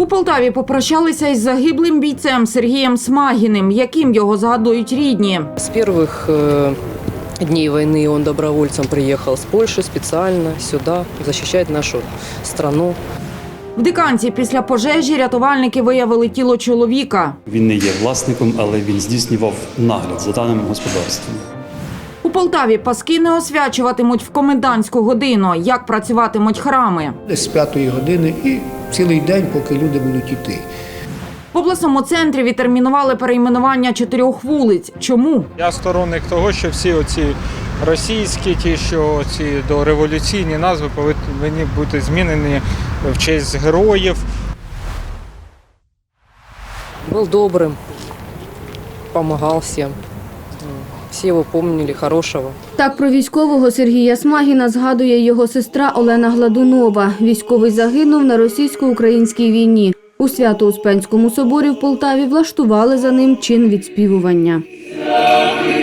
У Полтаві попрощалися із загиблим бійцем Сергієм Смагіним, яким його згадують рідні. С первых э, дней войны он добровольцем приехал с Польши специально сюда защищать нашу страну. В диканці після пожежі рятувальники виявили тіло чоловіка. Він не є власником, але він здійснював нагляд за даним господарством. У Полтаві паски не освячуватимуть в комендантську годину. Як працюватимуть храми? Десь з п'ятої години і цілий день, поки люди будуть йти. В обласному центрі відтермінували перейменування чотирьох вулиць. Чому? Я сторонник того, що всі оці російські, ті, що ці дореволюційні назви повинні бути змінені в честь героїв. Был добрым, помогал всем. М, його его помнили, хорошего. Так про військового Сергія Смагіна згадує його сестра Олена Гладунова. Військовий загинув на російсько-українській війні. У Свято-Успенському соборі в Полтаві влаштували за ним чин відспівування. –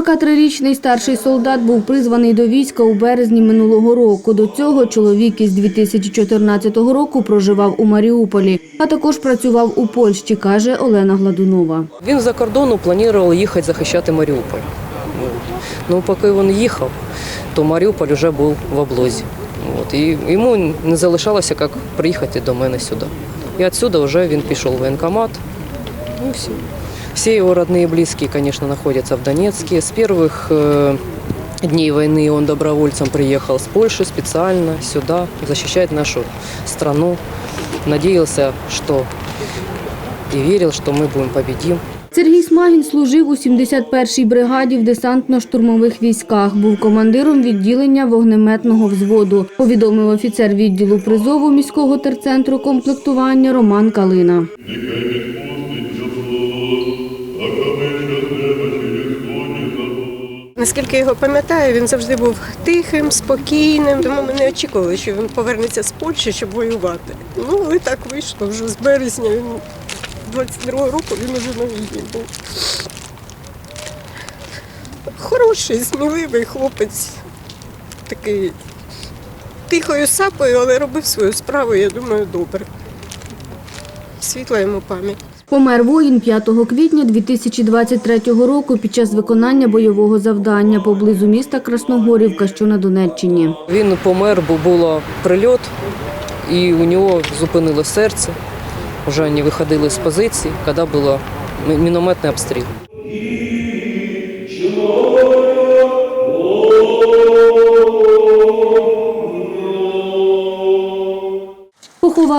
43-річний старший солдат був призваний до війська у березні минулого року. До цього чоловік із 2014 року проживав у Маріуполі, а також працював у Польщі, каже Олена Гладунова. Він за кордону планував їхати захищати Маріуполь. Ну, поки він їхав, то Маріуполь вже був в облозі. От. І йому не залишалося, як приїхати до мене сюди. І відсюди вже він пішов в воєнкомат. Ну, все. Все его родные и близкие, конечно, находятся в Донецке. С первых э, дней войны он добровольцем приехал с Польши специально сюда защищать нашу страну. Надеялся, что и верил, что мы будем победим. Сергій Смагін служив у 71-й бригаді в десантно-штурмових військах. Був командиром відділення вогнеметного взводу. Повідомив офіцер відділу призову міського терцентру комплектування Роман Калина. Наскільки його пам'ятаю, він завжди був тихим, спокійним. Тому ми не очікували, що він повернеться з Польщі, щоб воювати. Ну, але так вийшло вже з березня. Він 22-го року він уже на війні був. Хороший, сміливий хлопець, такий тихою сапою, але робив свою справу, я думаю, добре. Світла йому пам'ять. Помер воїн 5 квітня 2023 року під час виконання бойового завдання поблизу міста Красногорівка, що на Донеччині. Він помер, бо було прильот, і у нього зупинило серце. Вже вони виходили з позиції, коли був мінометний обстріл.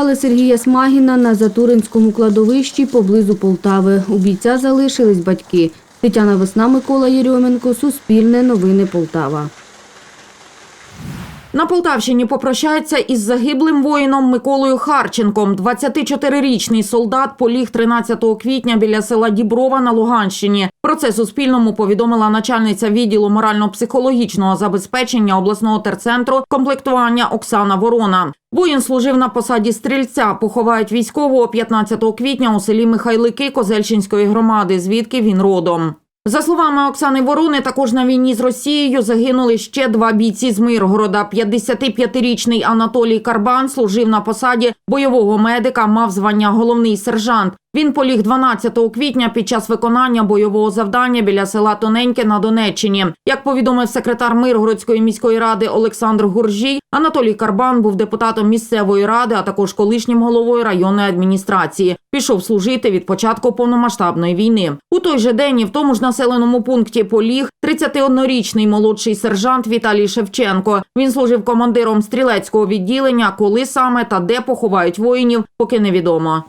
Поховали Сергія Смагіна на Затуринському кладовищі поблизу Полтави. У бійця залишились батьки. Тетяна Весна, Микола Єрьоменко, Суспільне новини Полтава. На Полтавщині попрощаються із загиблим воїном Миколою Харченком. 24-річний солдат поліг 13 квітня біля села Діброва на Луганщині. Про це Суспільному повідомила начальниця відділу морально-психологічного забезпечення обласного терцентру комплектування Оксана Ворона. Воїн служив на посаді стрільця. Поховають військового 15 квітня у селі Михайлики Козельщинської громади, звідки він родом. За словами Оксани Ворони, також на війні з Росією загинули ще два бійці з Миргорода. 55-річний Анатолій Карбан служив на посаді бойового медика, мав звання головний сержант. Він поліг 12 квітня під час виконання бойового завдання біля села Тоненьке на Донеччині. Як повідомив секретар Миргородської міської ради Олександр Гуржій, Анатолій Карбан був депутатом місцевої ради, а також колишнім головою районної адміністрації. Пішов служити від початку повномасштабної війни. У той же день і в тому ж населеному пункті поліг 31-річний молодший сержант Віталій Шевченко. Він служив командиром стрілецького відділення. Коли саме та де поховають воїнів, поки невідомо.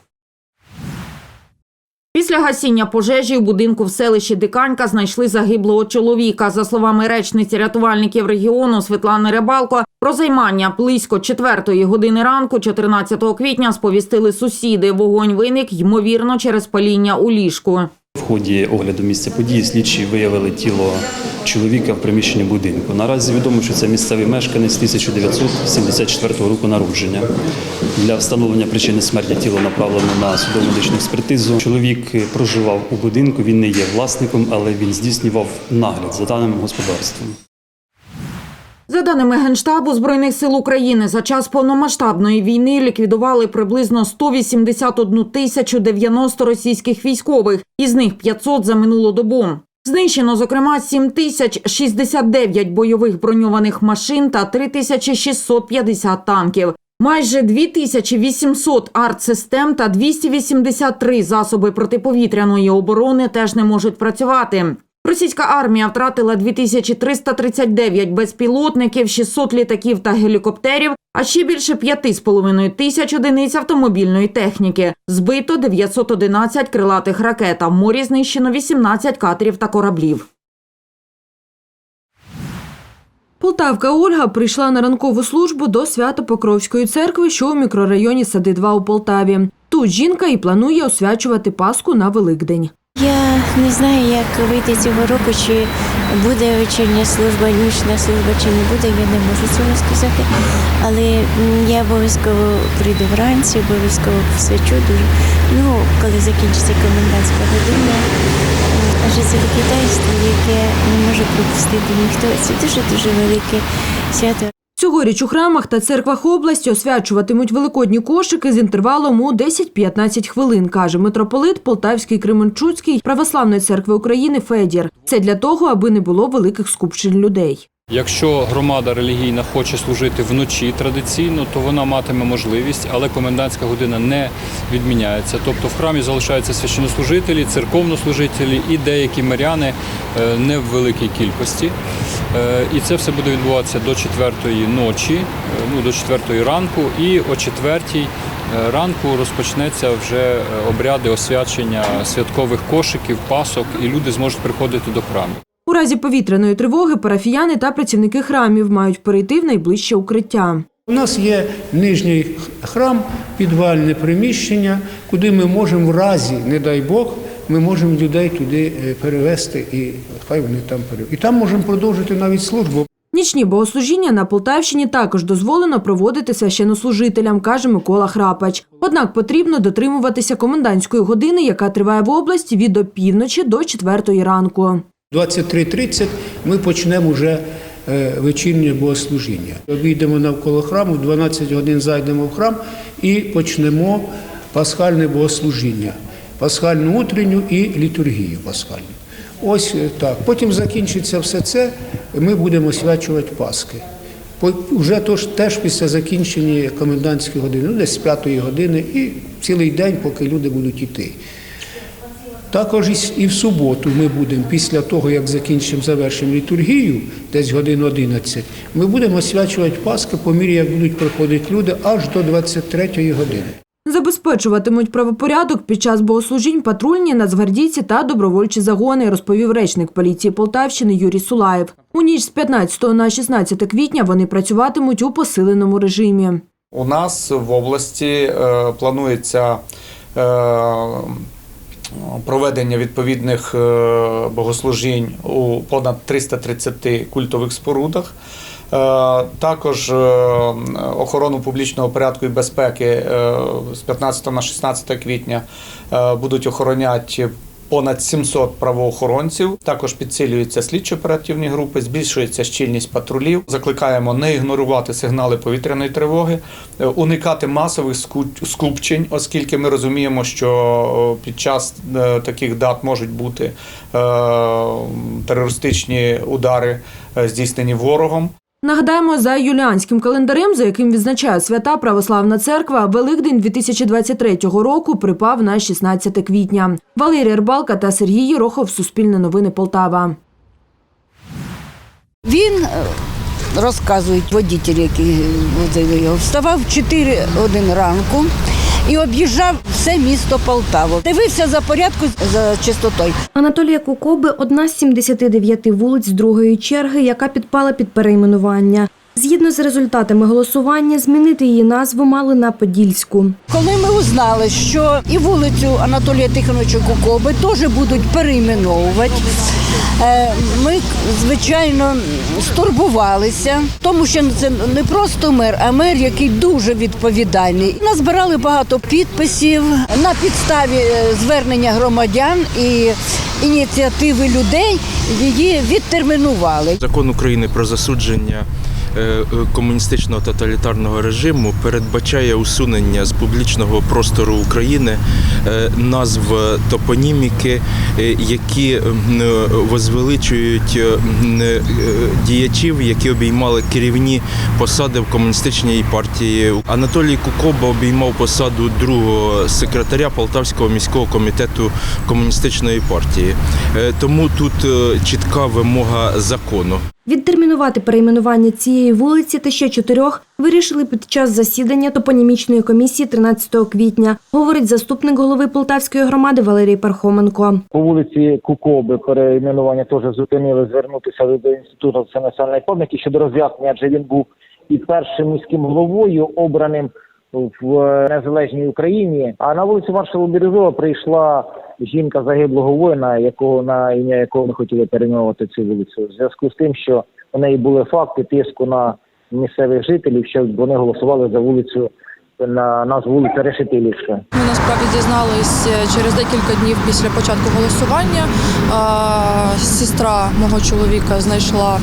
Після гасіння пожежі у будинку в селищі Диканька знайшли загиблого чоловіка. За словами речниці рятувальників регіону Світлани Рибалко, про займання близько четвертої години ранку, 14 квітня, сповістили сусіди. Вогонь виник ймовірно через паління у ліжку. В ході огляду місця події слідчі виявили тіло чоловіка в приміщенні будинку. Наразі відомо, що це місцевий мешканець 1974 року народження. Для встановлення причини смерті тіло направлено на судово-медичну експертизу. Чоловік проживав у будинку, він не є власником, але він здійснював нагляд за даним господарством. За даними Генштабу Збройних сил України, за час повномасштабної війни ліквідували приблизно 181 тисячу 90 російських військових, із них 500 за минулу добу. Знищено, зокрема, 7 тисяч 69 бойових броньованих машин та 3650 танків. Майже 2800 артсистем та 283 засоби протиповітряної оборони теж не можуть працювати. Російська армія втратила 2339 безпілотників, 600 літаків та гелікоптерів, а ще більше 5,5 тисяч одиниць автомобільної техніки. Збито 911 крилатих ракет, а в морі знищено 18 катерів та кораблів. Полтавка Ольга прийшла на ранкову службу до Свято-Покровської церкви, що у мікрорайоні Сади 2 у Полтаві. Тут жінка і планує освячувати Пасху на Великдень. Я не знаю, як вийти цього року, чи буде вечірня служба, нічна служба, чи не буде, я не можу цього сказати. Але я обов'язково прийду вранці, обов'язково посвячу дуже. Ну, коли закінчиться комендантська година. Це таке дійство, яке не може пропустити ніхто. Це дуже-дуже велике свято. Цьогоріч у храмах та церквах області освячуватимуть великодні кошики з інтервалом у 10-15 хвилин, каже митрополит Полтавський Кременчуцький православної церкви України Федір. Це для того, аби не було великих скупчень людей. Якщо громада релігійна хоче служити вночі традиційно, то вона матиме можливість, але комендантська година не відміняється. Тобто в храмі залишаються священнослужителі, церковнослужителі і деякі миряни е, не в великій кількості. Е, І це все буде відбуватися до четвертої ночі, е, ну до четвертої ранку, і о четвертій ранку розпочнеться вже обряди освячення святкових кошиків, пасок, і люди зможуть приходити до храму. У разі повітряної тривоги парафіяни та працівники храмів мають перейти в найближче укриття. У нас є нижній храм, підвальне приміщення, куди ми можемо в разі, не дай Бог, ми можемо людей туди е, перевезти і хай вони там перевезуть. І там можемо продовжити навіть службу. Нічні богослужіння на Полтавщині також дозволено проводити священнослужителям, каже Микола Храпач. Однак потрібно дотримуватися комендантської години, яка триває в області від опівночі до четвертої ранку. 23.30 ми почнемо вже е, вечірнє богослужіння. Обійдемо навколо храму, в 12 годин зайдемо в храм і почнемо пасхальне богослужіння, пасхальну утренню і літургію пасхальну. Ось е, так. Потім закінчиться все це, ми будемо освячувати Пасхи. Вже тож, теж після закінчення комендантської години, ну десь з п'ятої години, і цілий день, поки люди будуть йти. Також і в суботу ми будемо, після того, як закінчимо, завершимо літургію, десь годин 11, ми будемо освячувати Пасхи по мірі, як будуть приходити люди, аж до 23 години. Забезпечуватимуть правопорядок під час богослужінь патрульні, нацгвардійці та добровольчі загони, розповів речник поліції Полтавщини Юрій Сулаєв. У ніч з 15 на 16 квітня вони працюватимуть у посиленому режимі. У нас в області е, планується е, проведення відповідних е, богослужінь у понад 330 культових спорудах. Е, Також е, охорону публічного порядку і безпеки з 15 на 16 квітня будуть охороняти понад 700 правоохоронців. Також підсилюються слідчо-оперативні групи, збільшується щільність патрулів. Закликаємо не ігнорувати сигнали повітряної тривоги, е, уникати масових ску- скупчень, оскільки ми розуміємо, що е, під час е, таких дат можуть бути терористичні удари здійснені ворогом. Нагадаємо, за юліанським календарем, за яким відзначає свята Православна церква, Великдень 2023 року припав на 16 квітня. Валерія Рибалка та Сергій Єрохов, Суспільне новини Полтава. Він е, розказують водитель, який возив його, вставав в 4 години ранку і об'їжджав все місто Полтаву. Дивився за порядку за чистотою. Анатолія Кукоби – одна з 79 вулиць другої черги, яка підпала під перейменування. Згідно з результатами голосування, змінити її назву мали на Подільську. Коли ми узнали, що і вулицю Анатолія Тихоновича Кукоби теж будуть перейменовувати, е, ми, звичайно, стурбувалися, тому що це не просто мер, а мер, який дуже відповідальний. Назбирали багато підписів на підставі е, звернення громадян і ініціативи людей. Її відтермінували. Закон України про засудження комуністичного тоталітарного режиму передбачає усунення з публічного простору України е, назв топоніміки, е, які е, возвеличують е, е, діячів, які обіймали керівні посади в комуністичній партії. Анатолій Кукоба обіймав посаду другого секретаря Полтавського міського комітету комуністичної партії. Е, Тому тут е, чітка вимога закону. Відтермінувати перейменування цієї вулиці та ще чотирьох вирішили під час засідання топонімічної комісії 13 квітня, говорить заступник голови Полтавської громади Валерій Пархоменко. По вулиці Кукоби перейменування теж зупинили звернутися до інституту це національної пам'яті щодо роз'яснення, адже він був і першим міським головою обраним в незалежній Україні. А на вулицю маршала Бірюзова прийшла жінка загиблого воїна, якого на ім'я якого ми хотіли перейменувати цю вулицю. В зв'язку з тим, що у неї були факти тиску на місцевих жителів, що вони голосували за вулицю на назву вулиці Решетилівська. Ми насправді дізнались е, через декілька днів після початку голосування. Сестра мого чоловіка знайшла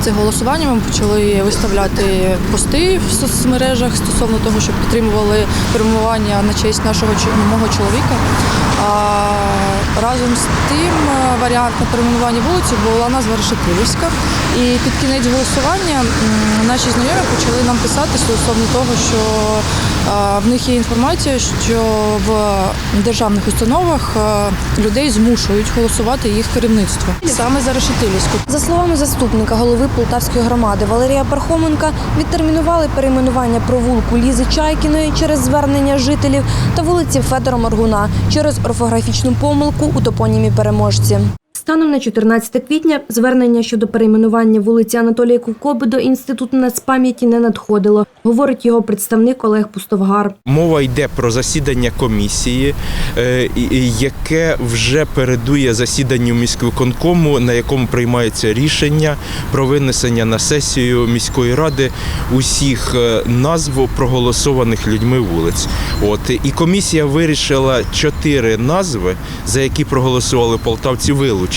це голосування. Ми почали виставляти пости в соцмережах стосовно того, щоб підтримували перемування на честь нашого мого чоловіка. А разом з тим е, варіант на перейменування вулиці була назва Решетилівська. І під кінець голосування наші знайомі почали нам писати стосовно того, що в них є інформація, що в державних установах людей змушують голосувати їх керівництво саме за Решетилівську. За словами заступника голови Полтавської громади Валерія Пархоменка, відтермінували перейменування провулку Лізи Чайкіної через звернення жителів та вулиці Федора Моргуна через орфографічну помилку у топонімі переможці. Станом на 14 квітня звернення щодо перейменування вулиці Анатолія Кукоби до інституту нацпам'яті не надходило, говорить його представник Олег Пустовгар. Мова йде про засідання комісії, е, яке вже передує засіданню міськвиконкому, на якому приймається рішення про винесення на сесію міської ради усіх е, назв проголосованих людьми вулиць. От і комісія вирішила чотири назви, за які проголосували полтавці, вилучити.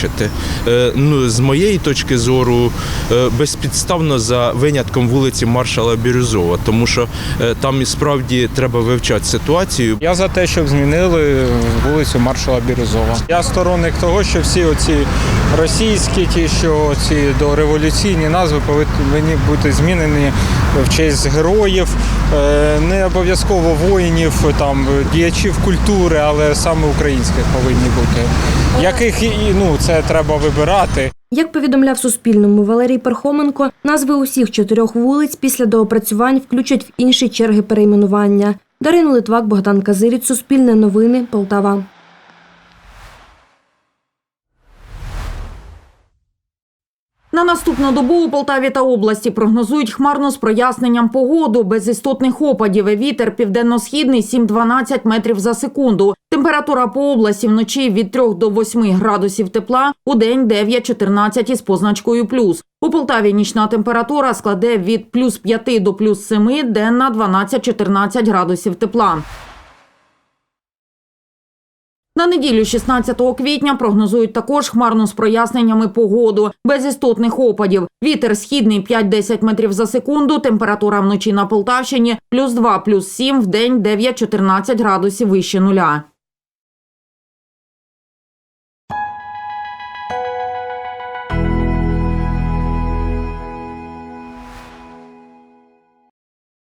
Е, Ну з моєї точки зору, е, безпідставно за винятком вулиці маршала Бірюзова, тому що е, там і справді треба вивчати ситуацію. Я за те, щоб змінили вулицю маршала Бірюзова. Я сторонник того, що всі оці російські, ті, що ці дореволюційні назви повинні бути змінені в честь героїв, е, не обов'язково воїнів, там діячів культури, але саме українських повинні бути. Яких і ну це треба вибирати. Як повідомляв Суспільному Валерій Пархоменко, назви усіх чотирьох вулиць після доопрацювань включать в інші черги перейменування. Дарина Литвак, Богдан Казиріць, Суспільне новини, Полтава. На наступну добу у Полтаві та області прогнозують хмарно з проясненням погоду, без істотних опадів. Вітер південно-східний 7-12 метрів за секунду. Температура по області вночі від 3 до 8 градусів тепла, у день 9-14 із позначкою плюс. У Полтаві нічна температура складе від плюс 5 до плюс 7, денна 12-14 градусів тепла. На неділю 16 квітня прогнозують також хмарну з проясненнями погоду, без істотних опадів. Вітер східний 5-10 метрів за секунду, температура вночі на Полтавщині плюс 2, плюс 7, в день 9-14 градусів вище нуля.